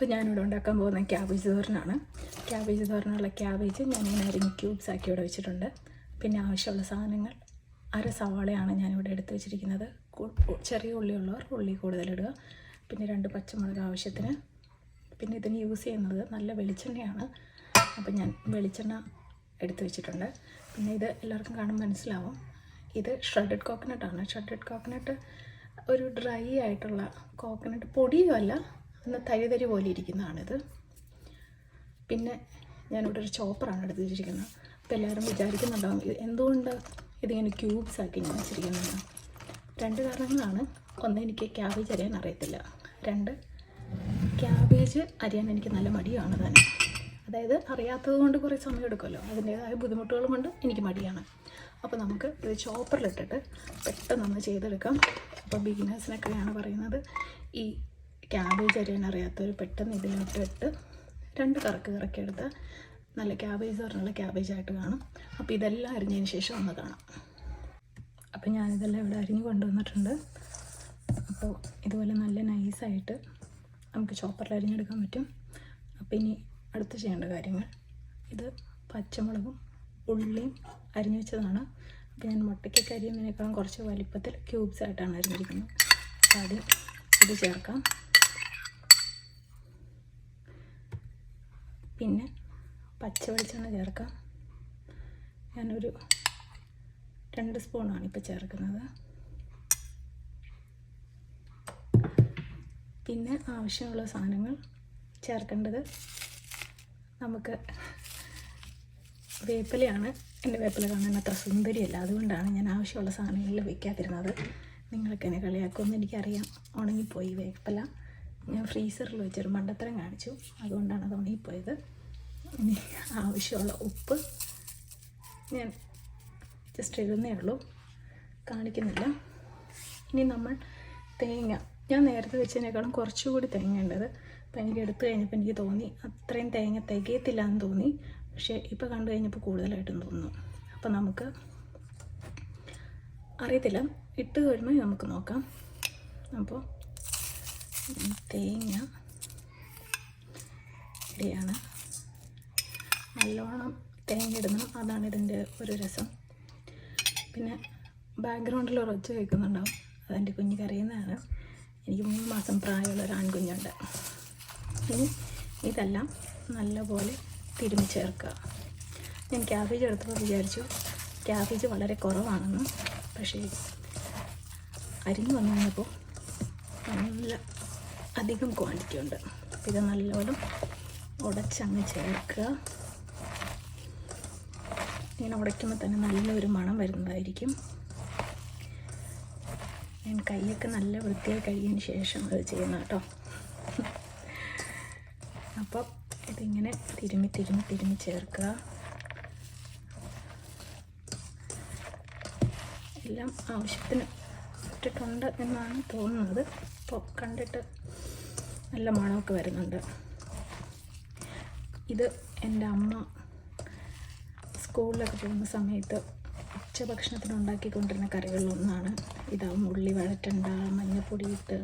അപ്പോൾ ഞാനിവിടെ ഉണ്ടാക്കാൻ പോകുന്ന ക്യാബേജ് തോരനാണ്. ക്യാബേജ് തോരനുള്ള ക്യാബേജ് ഞാനിങ്ങനെ അരിഞ്ഞ് ക്യൂബ്സ് ആക്കി ഇവിടെ വെച്ചിട്ടുണ്ട്. പിന്നെ ആവശ്യമുള്ള സാധനങ്ങൾ അര സവാളയാണ് ഞാനിവിടെ എടുത്ത് വെച്ചിരിക്കുന്നത്. ചെറിയ ഉള്ളിയുള്ളവർ ഉള്ളി കൂടുതലിടുക. പിന്നെ രണ്ട് പച്ചമുളക് ആവശ്യത്തിന്. പിന്നെ ഇതിന് യൂസ് ചെയ്യുന്നത് നല്ല വെളിച്ചെണ്ണയാണ്. അപ്പം ഞാൻ വെളിച്ചെണ്ണ എടുത്തു വെച്ചിട്ടുണ്ട്. പിന്നെ ഇത് എല്ലാവർക്കും കാണുമ്പോൾ മനസ്സിലാവും. ഇത് ഷ്രെഡഡ് കോക്കനട്ടാണ് ഷ്രെഡഡ് കോക്കനട്ട് ഒരു ഡ്രൈ ആയിട്ടുള്ള കോക്കനട്ട് പൊടിയുമല്ല ഒന്ന് തരി തരി പോലെ ഇരിക്കുന്നതാണിത്. പിന്നെ ഞാനിവിടെ ഒരു ചോപ്പറാണ് എടുത്ത് വെച്ചിരിക്കുന്നത് അപ്പോൾ എല്ലാവരും വിചാരിക്കുന്നുണ്ടാവും എന്തുകൊണ്ട് ഇതിങ്ങനെ ക്യൂബ്സ് ആക്കി ഞാൻ വെച്ചിരിക്കുന്നത്. രണ്ട് കാരണങ്ങളാണ്. ഒന്ന് എനിക്ക് ക്യാബേജ് അരിയാൻ അറിയത്തില്ല. രണ്ട് ക്യാബേജ് അരിയാൻ എനിക്ക് നല്ല മടിയാണ് തന്നെ. അതായത് അറിയാത്തത് കൊണ്ട് കുറേ സമയം എടുക്കുമല്ലോ. അതിന്റേതായ ബുദ്ധിമുട്ടുകൾ കൊണ്ട് എനിക്ക് മടിയാണ്. അപ്പോൾ നമുക്ക് ഇത് ചോപ്പറിലിട്ടിട്ട് പെട്ടെന്ന് ഒന്ന് ചെയ്തെടുക്കാം അപ്പോൾ ബിഗിനേഴ്സിനൊക്കെയാണ് പറയുന്നത്. ഈ ക്യാബേജ് അരിയാൻ അറിയാത്തവർ പെട്ടെന്ന് ഇതിലിട്ടിട്ട് രണ്ട് കറക്ക് കറക്കിയെടുത്ത് നല്ല ക്യാബേജ് പറഞ്ഞുള്ള ക്യാബേജായിട്ട് കാണും. അപ്പോൾ ഇതെല്ലാം അരിഞ്ഞതിന് ശേഷം ഒന്ന് കാണാം. അപ്പോൾ ഞാനിതെല്ലാം ഇവിടെ അരിഞ്ഞ് കൊണ്ടുവന്നിട്ടുണ്ട്. അപ്പോൾ ഇതുപോലെ നല്ല നൈസായിട്ട് നമുക്ക് ചോപ്പറിൽ അരിഞ്ഞെടുക്കാൻ പറ്റും. അപ്പോൾ ഇനി അടുത്ത് ചെയ്യേണ്ട കാര്യങ്ങൾ. ഇത് പച്ചമുളകും ഉള്ളിയും അരിഞ്ഞു വെച്ചതാണ്. അപ്പോൾ ഞാൻ മുട്ടയ്ക്കൊക്കെ അരിയുന്നതിനേക്കാളും കുറച്ച് വലിപ്പത്തിൽ ക്യൂബ്സ് ആയിട്ടാണ് അരിഞ്ഞിരിക്കുന്നത്. അപ്പോൾ ആദ്യം ഇത് ചേർക്കാം. പിന്നെ പച്ച വെളിച്ചെണ്ണ ചേർക്കാം. ഞാനൊരു രണ്ട് സ്പൂണാണ് ഇപ്പോൾ ചേർക്കുന്നത്. പിന്നെ ആവശ്യമുള്ള സാധനങ്ങൾ ചേർക്കേണ്ടത് നമുക്ക് വേപ്പിലയാണ്. എന്റെ വേപ്പില കാണാൻ അത്ര സുന്ദരിയല്ല. അതുകൊണ്ടാണ് ഞാൻ ആവശ്യമുള്ള സാധനങ്ങളിൽ വയ്ക്കാതിരുന്നത് നിങ്ങൾക്ക് എന്നെ കളിയാക്കുമെന്ന് എനിക്കറിയാം. ഉണങ്ങിപ്പോയി വേപ്പില. ഞാൻ ഫ്രീസറിൽ വെച്ചൊരു മണ്ടത്തരം കാണിച്ചു. അതുകൊണ്ടാണ് അത് ഉണങ്ങിപ്പോയത്. ഇനി ആവശ്യമുള്ള ഉപ്പ് ഞാൻ ജസ്റ്റ് എഴുതുന്നേ ഉള്ളൂ. കാണിക്കുന്നില്ല. ഇനി നമ്മൾ തേങ്ങ. ഞാൻ നേരത്തെ വെച്ചതിനേക്കാളും കുറച്ചുകൂടി തേങ്ങ ഉണ്ടത് അപ്പോൾ എനിക്ക് എടുത്തു കഴിഞ്ഞപ്പോൾ എനിക്ക് തോന്നി അത്രയും തേങ്ങ തികയത്തില്ല എന്ന് തോന്നി. പക്ഷേ ഇപ്പോൾ കണ്ടു കഴിഞ്ഞപ്പോൾ കൂടുതലായിട്ടും തോന്നുന്നു. അപ്പോൾ നമുക്ക് അറിയത്തില്ല. ഇട്ട് കഴിയുമ്പോൾ നമുക്ക് നോക്കാം. അപ്പോൾ തേങ്ങ ഇടിയാണ് നല്ലോണം തേങ്ങ ഇടണം. അതാണ് ഇതിന്റെ ഒരു രസം. പിന്നെ ബാക്ക്ഗ്രൗണ്ടിൽ ഉറച്ച് കേൾക്കുന്നുണ്ടാവും. അതെന്റെ കുഞ്ഞ് കരയുന്നതാണ്. എനിക്ക് മൂന്ന് മാസം പ്രായമുള്ള ഒരു ആൺകുഞ്ഞുണ്ട്. ഇനി ഇതെല്ലാം നല്ലപോലെ തിരുമ്മി ചേർക്കുക. ഞാൻ ക്യാബേജ് എടുത്തപ്പോൾ വിചാരിച്ചു ക്യാബേജ് വളരെ കുറവാണെന്ന്. പക്ഷേ അരിഞ്ഞു വന്നു കഴിഞ്ഞപ്പോൾ നല്ല അധികം ക്വാണ്ടിറ്റി ഉണ്ട്. ഇത് നല്ലോണം ഉടച്ചങ്ങ് ചേർക്കുക. ഇങ്ങനെ ഉടയ്ക്കുമ്പോൾ തന്നെ നല്ലൊരു മണം വരുന്നതായിരിക്കും. ഞാൻ കൈയൊക്കെ നല്ല വൃത്തിയായി കഴുകിയതിന് ശേഷം അത് ചെയ്യുന്ന കേട്ടോ. അപ്പോൾ ഇതിങ്ങനെ തിരുമി തിരുമി തിരുമി ചേർക്കുക. എല്ലാം ആവശ്യത്തിന് ഇട്ടിട്ടുണ്ട് എന്നാണ് തോന്നുന്നത്. അപ്പോൾ കണ്ടിട്ട് നല്ല മണമൊക്കെ വരുന്നുണ്ട്. ഇത് എന്റെ അമ്മ സ്കൂളിലൊക്കെ പോകുന്ന സമയത്ത് ഉച്ചഭക്ഷണത്തിന് ഉണ്ടാക്കിക്കൊണ്ടിരുന്ന കറികളിലൊന്നാണ് ഇതാവും ഉള്ളി വഴറ്റണ്ട മഞ്ഞപ്പൊടി ഇട്ട്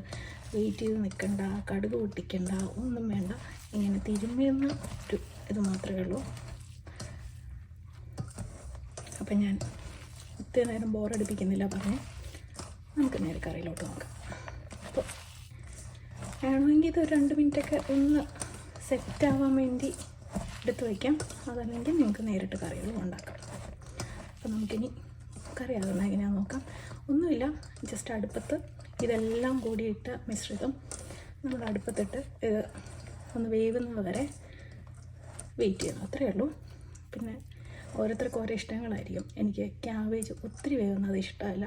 വെയിറ്റ് ചെയ്ത് നിൽക്കണ്ട കടുക് പൊട്ടിക്കണ്ട ഒന്നും വേണ്ട. ഇങ്ങനെ തിരുമ്മിയെന്ന ഒരു ഇത് മാത്രമേ ഉള്ളൂ. അപ്പം ഞാൻ ഒത്തിരി നേരം ബോറടിപ്പിക്കുന്നില്ല പറഞ്ഞ് നമുക്ക് നേരെ കറിയിലോട്ട് നോക്കാം. അപ്പോൾ വേണമെങ്കിൽ ഇത് രണ്ട് മിനിറ്റൊക്കെ ഒന്ന് സെറ്റ് ആവാൻ വേണ്ടി എടുത്ത് വയ്ക്കാം. അതല്ലെങ്കിൽ നിങ്ങൾക്ക് നേരിട്ട് കറികളും ഉണ്ടാക്കാം. അപ്പോൾ നമുക്കിനി കറി ആകുന്ന എങ്ങനെയാണെന്ന് നോക്കാം. ഒന്നുമില്ല ജസ്റ്റ് അടുപ്പത്ത് ഇതെല്ലാം കൂടിയിട്ട് മിശ്രിതം നമ്മൾ അടുപ്പത്തിട്ട് ഇത് ഒന്ന് വേവുന്നത് വരെ വെയിറ്റ് ചെയ്യണം. അത്രയേ ഉള്ളൂ. പിന്നെ ഓരോരുത്തർക്കും ഓരോ ഇഷ്ടങ്ങളായിരിക്കും. എനിക്ക് ക്യാബേജ് ഒത്തിരി വേവുന്നത് ഇഷ്ടമല്ല.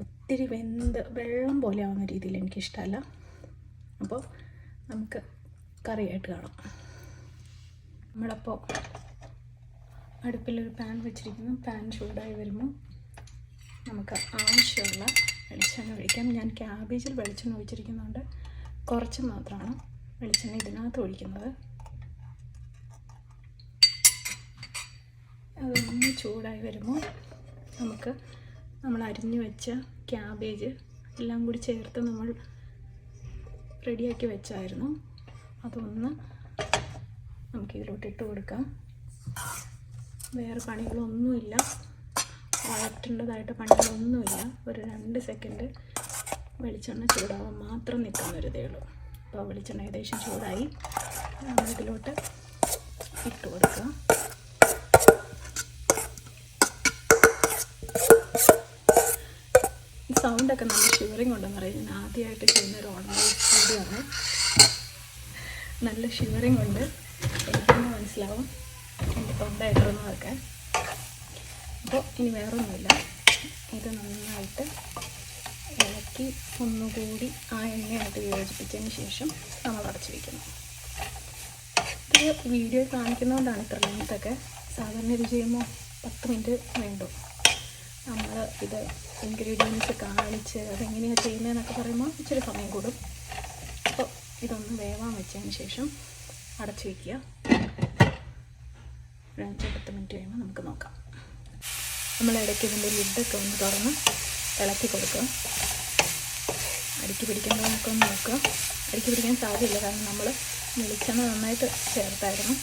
ഒത്തിരി വെന്ത് വെള്ളം പോലെ ആവുന്ന രീതിയിൽ എനിക്കിഷ്ടമല്ല അപ്പോൾ നമുക്ക് കറിയായിട്ട് കാണാം. നമ്മളപ്പോൾ അടുപ്പിലൊരു പാൻ വെച്ചിരിക്കുന്നു. പാൻ ചൂടായി വരുമ്പോൾ നമുക്ക് ആവശ്യമുള്ള വെളിച്ചെണ്ണ ഒഴിക്കാം. ഞാൻ ക്യാബേജിൽ വെളിച്ചെണ്ണ ഒഴിച്ചിരിക്കുന്നുണ്ട് കുറച്ച് മാത്രമാണ് വെളിച്ചെണ്ണ ഇതിനകത്ത് ഒഴിക്കുന്നത്. അതൊന്ന് ചൂടായി വരുമ്പോൾ നമുക്ക് നമ്മൾ അരിഞ്ഞു വെച്ച ക്യാബേജ് എല്ലാം കൂടി ചേർത്ത് നമ്മൾ റെഡിയാക്കി വെച്ചായിരുന്നു. അതൊന്ന് നമുക്ക് ഇതിലോട്ട് ഇട്ട് കൊടുക്കാം. വേറെ പണികളൊന്നുമില്ല. വഴറ്റേണ്ടതായിട്ട് പണികളൊന്നുമില്ല. ഒരു രണ്ട് സെക്കൻഡ് വെളിച്ചെണ്ണ ചൂടാവാൻ മാത്രം നിൽക്കുന്നൊരിതേ ഉള്ളൂ. അപ്പോൾ വെളിച്ചെണ്ണ ഏകദേശം ചൂടായി. നമ്മളിതിലോട്ട് ഇട്ട് കൊടുക്കുക ഈ സൗണ്ടൊക്കെ നല്ല ഷിവറിങ് ഉണ്ടെന്ന് പറയും ഞാൻ ആദ്യമായിട്ട് ചെയ്യുന്ന ഒരു ഓൺലൈൻ വീഡിയോ ആണ് നല്ല ഷിവറിങ് ഉണ്ട്. എനിക്കൊന്ന് മനസ്സിലാവും എന്റെ തൊണ്ട ഇടറുന്നതൊക്കെ അപ്പോൾ ഇനി വേറൊന്നുമില്ല. ഇത് നന്നായിട്ട് ഇളക്കി ഒന്നുകൂടി ആ എണ്ണയായിട്ട് യോജിപ്പിച്ചതിന് ശേഷം നമ്മൾ അടച്ചു വയ്ക്കുന്നു ഇത് വീഡിയോ കാണിക്കുന്നതുകൊണ്ടാണ് ഇത്ര ലെങ്ത്തൊക്കെ സാധാരണ ഇത് ചെയ്യുമ്പോൾ പത്ത് മിനിറ്റ് വേണ്ടു. നമ്മൾ ഇത് ഇൻഗ്രീഡിയൻസ് കാണിച്ച് അതെങ്ങനെയാണ് ചെയ്യുന്നതെന്നൊക്കെ പറയുമ്പോൾ ഇച്ചിരി സമയം കൂടും. അപ്പോൾ ഇതൊന്ന് വേവാൻ വെച്ചതിന് ശേഷം അടച്ചു വയ്ക്കുക ഒരു അഞ്ച് പത്ത് മിനിറ്റ് കഴിയുമ്പോൾ നമുക്ക് നോക്കാം. നമ്മൾ ഇടയ്ക്ക് ഇതിന്റെ ലിഡൊക്കെ ഒന്ന് തുറന്ന് ഇളക്കി കൊടുക്കുക. അടുക്കി പിടിക്കേണ്ടതൊക്കെ ഒന്ന് നോക്കുക. അടുക്കി പിടിക്കാൻ സാധ്യമില്ല കാരണം നമ്മൾ വെളിച്ചെണ്ണ നന്നായിട്ട് ചേർത്തായിരുന്നു.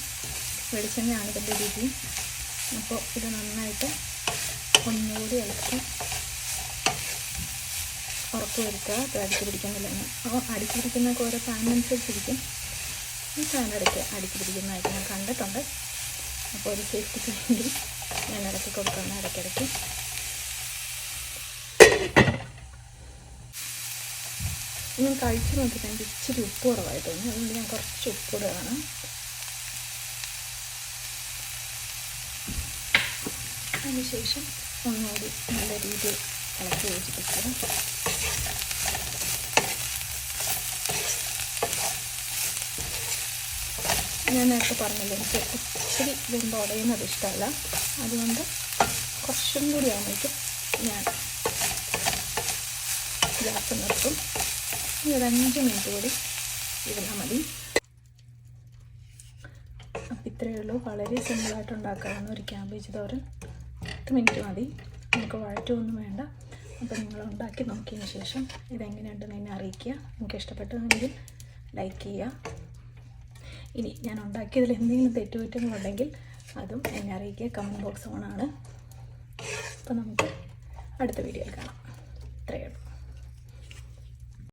വെളിച്ചെണ്ണയാണ് ഇതിന്റെ രുചി. അപ്പോൾ ഇത് നന്നായിട്ട് ഒന്നുകൂടി ഇളക്കി ഉറപ്പ് വരുത്തുക അത് അടിച്ചു പിടിക്കുന്നില്ലെന്ന് അപ്പോൾ അടിച്ചു പിടിക്കുന്നതൊക്കെ ഓരോ പാനനുസരിച്ചിരിക്കും. ഈ സാധനം ഇടയ്ക്ക് അടിച്ചു പിടിക്കുന്നതായിട്ട് ഞാൻ കണ്ടിട്ടുണ്ട്. അപ്പോൾ ഒരു സേഫ്റ്റിക്ക് വേണ്ടി ഞാൻ ഇടയ്ക്ക് കൊടുക്കുകയാണ് ഇടയ്ക്കിടയ്ക്ക്. ഞാൻ കഴിച്ചു നോക്കിയിട്ട് എനിക്ക് ഇച്ചിരി ഉപ്പ് കുറവായി തോന്നി അതുകൊണ്ട് ഞാൻ കുറച്ച് ഉപ്പ് ഇടുകയാണ് അതിനുശേഷം ഒന്നുകൂടി നല്ല രീതിയിൽ ഇളക്കി യോജിപ്പിക്കുക ഞാൻ നേരത്തെ പറഞ്ഞില്ല എനിക്ക് ഒത്തിരി വെന്ത് ഉടയുന്നത് ഇഷ്ടമല്ല. അതുകൊണ്ട് കുറച്ചും കൂടി ആകുമ്പോഴേക്കും ഞാൻ ഗ്യാസ് നിർത്തും. ഇനി ഒരു അഞ്ച് മിനിറ്റ് കൂടി ഇരുന്നാൽ മതി. അപ്പം ഇത്രയേ ഉള്ളൂ. വളരെ സിമ്പിളായിട്ട് ഉണ്ടാക്കാവുന്ന ഒരു ക്യാബേജ് തോരൻ. പത്ത് മിനിറ്റ് മതി. നമുക്ക് വഴറ്റൊന്നും വേണ്ട. അപ്പോൾ നിങ്ങൾ ഉണ്ടാക്കി നോക്കിയതിന് ശേഷം ഇതെങ്ങനെയുണ്ടെന്ന് എന്നെ അറിയിക്കുക. നിങ്ങൾക്ക് ഇഷ്ടപ്പെട്ടതെങ്കിൽ ലൈക്ക് ചെയ്യുക. ഇനി ഞാൻ ഉണ്ടാക്കിയതിൽ എന്തെങ്കിലും തെറ്റുകുറ്റങ്ങളുണ്ടെങ്കിൽ അതും എന്നെ അറിയിക്കുക. കമന്റ് ബോക്സ് ഓണാണ് അപ്പോൾ നമുക്ക് അടുത്ത വീഡിയോയിൽ കാണാം. ഇത്രയേ